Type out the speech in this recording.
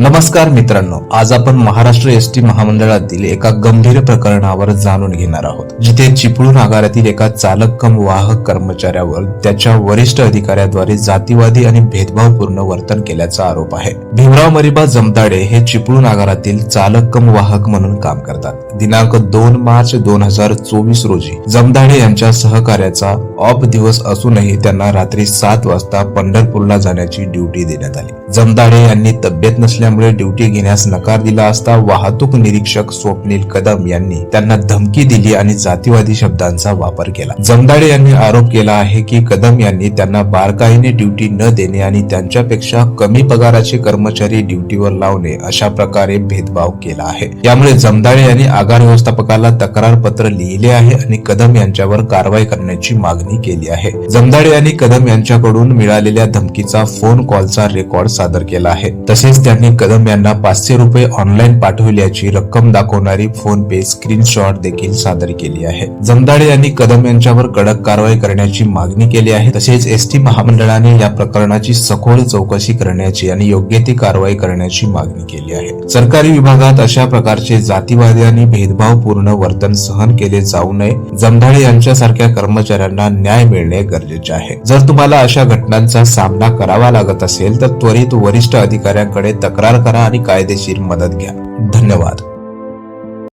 नमस्कार मित्रांनो आज आपण महाराष्ट्र एस टी महामंडळातील एका गंभीर प्रकरणावर जाणून घेणार आहोत जिथे चिपळूण आगारातील एका चालक कम वाहक कर्मचाऱ्यावर त्याच्या वरिष्ठ अधिकाऱ्याद्वारे जातीवादी आणि भेदभावपूर्ण वर्तन केल्याचा आरोप आहे. भीमराव मरिबा जमताडे हे चिपळूण आगारातील चालक कम वाहक म्हणून काम करतात. दिनांक दोन मार्च दोन हजार चोवीस रोजी जमदाडे यांच्या सहकार्याचा ऑफ दिवस असूनही त्यांना रात्री सात वाजता पंढरपूरला जाण्याची ड्युटी देण्यात आली. जमदाडे यांनी तब्येत नसल्यामुळे ड्युटी घेण्यास नकार दिला असता वाहतूक निरीक्षक स्वप्नील कदम यांनी त्यांना धमकी दिली आणि जातीवादी शब्दांचा वापर केला. जमदाडे यांनी आरोप केला आहे की कदम यांनी त्यांना बारकाईने ड्युटी न देणे आणि त्यांच्यापेक्षा कमी पगाराचे कर्मचारी ड्युटीवर लावणे अशा प्रकारे भेदभाव केला आहे. यामुळे जमदाडे यांनी आगार व्यवस्थापकाला तक्रार पत्र लिहिले आहे आणि कदम यांच्यावर कारवाई करण्याची मागणी केली आहे. जमदाडे यांनी कदम यांच्याकडून मिळालेल्या धमकीचा फोन कॉलचा रेकॉर्ड सादर केला आहे. तसेच त्यांनी कदम यांना पाचशे रुपये ऑनलाईन पाठविल्याची रक्कम दाखवणारी फोन पे स्क्रीनशॉट देखील सादर केली आहे. जमदाडे यांनी कदम यांच्यावर कडक कारवाई करण्याची मागणी केली आहे. तसेच एस टी महामंडळाने या प्रकरणाची सखोल चौकशी करण्याची आणि योग्य ती कारवाई करण्याची मागणी केली आहे. सरकारी विभागात अशा प्रकारचे जातीवादी आणि भेदभावपूर्ण वर्तन सहन केले जाऊ नये. जमधाडे यांच्यासारख्या कर्मचाऱ्यांना न्याय मिळणे गरजेचे आहे. जर तुम्हाला अशा घटनांचा सामना करावा लागत असेल तर त्वरित त्वरित वरिष्ठ अधिकाऱ्यांकडे तक्रार करा आणि कायदेशीर मदत घ्या. धन्यवाद.